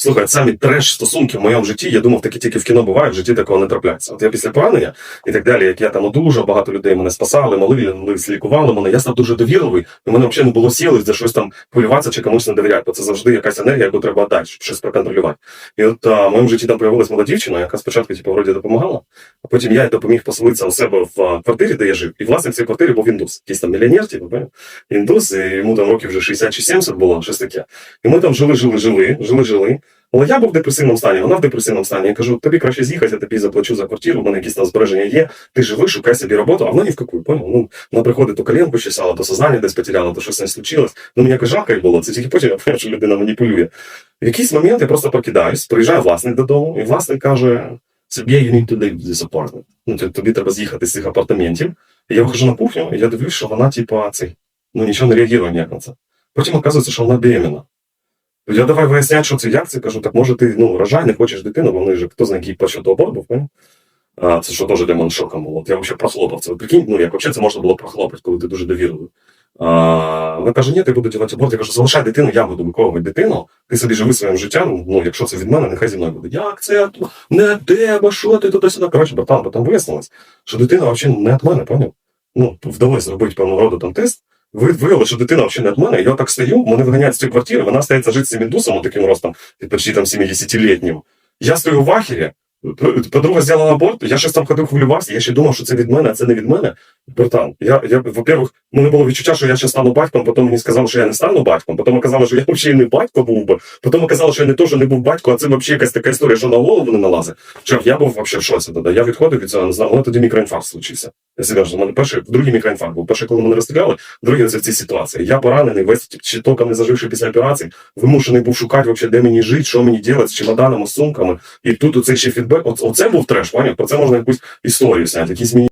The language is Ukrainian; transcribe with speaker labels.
Speaker 1: Слухай, самі треш стосунки в моєму житті, я думав, такі тільки в кіно буває, в житті такого не трапляється. От я після поранення і так далі, як я там дуже багато людей мене спасали, молили, молились, лікували мене. Я став дуже довірливий, і в мене взагалі не було сіли за щось там хвилюватися чи комусь не довіряти, бо це завжди якась енергія, яку треба далі, щоб щось проконтролювати. І от а, в моєму житті там появилась молода дівчина, яка спочатку типу, вроді допомагала, а потім я допоміг поселитися у себе в квартирі, де я жив. І власник цієї квартири був індус, якийсь там мільйонер, типу, індус, і йому там років вже 60 чи 70 було, щось таке. І ми там жили, жили, жили, жили, жили. Але я був в депресивному стані, вона в депресивному стані. Я кажу, тобі краще з'їхати, я тобі заплачу за квартиру, в мене якісь там збереження є. Ти живи, шукай собі роботу, а вона ні в какую, поняв? Ну, вона приходить, то коленку чесала, то сознання десь потеряла, то щось не случилось. Ну, мені якось жалко було. Це тільки потім я поняв, що людина маніпулює. В якийсь момент я просто прокидаюсь, приїжджає власник додому, і власник каже: Сергій, you need to leave this apartment. Ну, тобі- тобі треба з'їхати з цих апартаментів. Я виходжу на кухню, і я дивлюсь, що вона, типа, цей, ну нічого не реагує ніяк на це. Потім оказується, що вона беременна. Я давай виясняти, що це як це. Кажу, так може ти ну, рожай, не хочеш дитину, бо вони ж хто знає, який почав до аборт був. А, це що теж для мене шоком було. Я взагалі прохлопав це. Прикинь, ну як взагалі це можна було прохлопати, коли ти дуже довірливий. Вона каже, ні, ти буду ділати аборт. Я кажу, залишай дитину, я буду виховувати дитину, ти собі живи своїм життям, ну якщо це від мене, нехай зі мною буде. Як це? Не тебе, що ти туди-сюди? Коротше, братан, потім вияснилось, що дитина взагалі не від мене, поняв? Ну, вдалося зробити певного роду там тест, ви виявили, що дитина взагалі не від мене. Я так стою, мене виганяють з цієї квартири, вона стається жити з цим індусом, таким ростом, почти там 70-літнім. Я стою в ахері, подруга зробила аборт, я щось там ходив, хвилювався, я ще думав, що це від мене, а це не від мене. Братан, я, я во-первых, мене було відчуття, що я ще стану батьком, потім мені сказали, що я не стану батьком, потім оказалося, що я взагалі не батько був би, потім оказалося, що я не теж не був батько, а це взагалі якась така історія, що на голову не налазить. Що я був взагалі в шоці тоді. Я відходив від цього, не знаю, але тоді мікроінфаркт случився. Я серйозно, у мене перший, другий мікроінфаркт був. Перший, коли мене розстріляли, другий це в цій ситуації. Я поранений, весь ще толком не заживши після операції, вимушений був шукати, вообще, де мені жити, що мені робити з чемоданами, з сумками. І тут оцей ще фідбек. Оце, був треш, пані, Про це можна якусь історію зняти, якісь мені